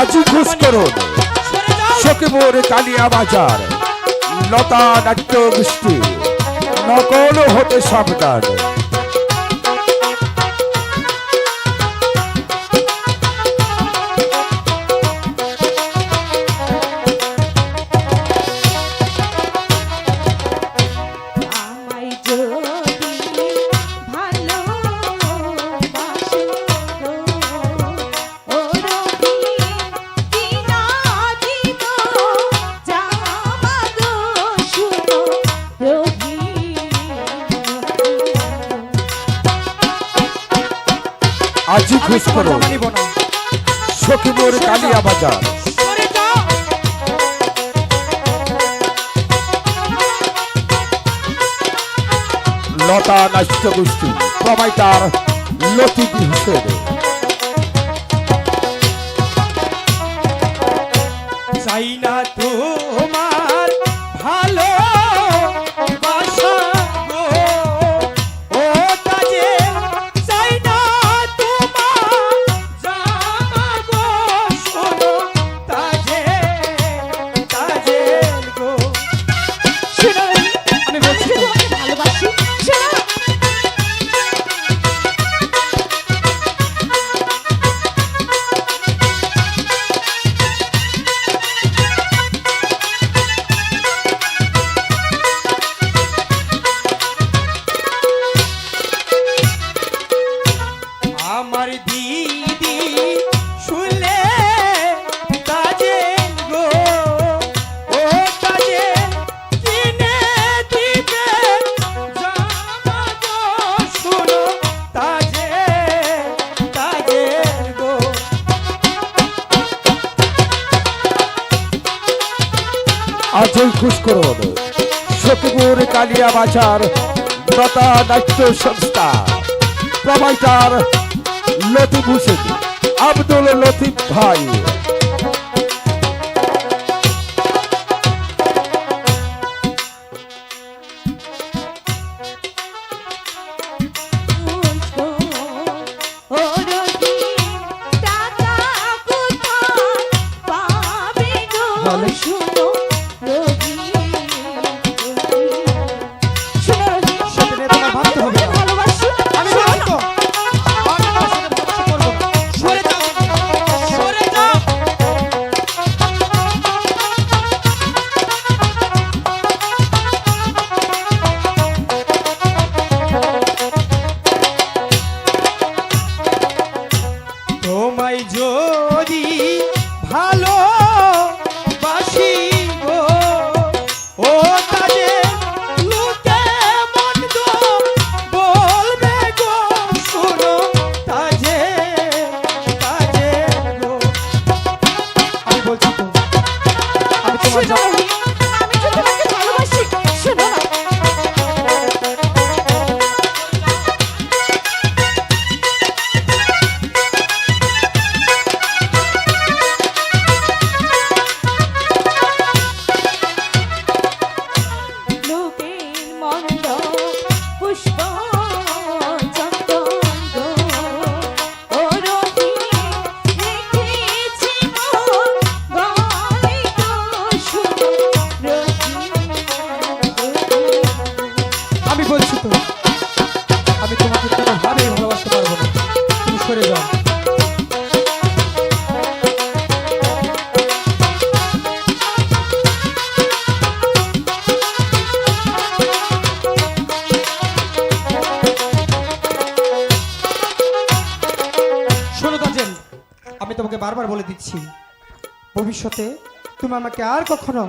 আজই খুশ করুন সকিপুর কালিয়া বাজার লতা নাট্য গোষ্ঠী নকল হতে সাবধান। আজই খুশ করো। সখী মোর কালিয়া বাজার। লতা নাট্য গোষ্ঠী প্রমাইটার লতিফ হোসেন আমার দিদি শুনলে কাজে গো। ও কাজে কিনে দিবে শুনো তাজে তাজে গো। আজই খুশ করুন সকিপুর কালিয়া বাজার লতা নাট্য সংস্থা। প্রমাইটার লতিফ হুসেন আব্দুল লতিফ ভাই। আমি তোমার বলছি তো, আমি তোমাকে কোনোভাবেই ভালোবাসতে পারব না। তুমি সরে যাও। তোমাকে বারবার বলে দিচ্ছি, ভবিষ্যতে তুমি আমাকে আর কখনো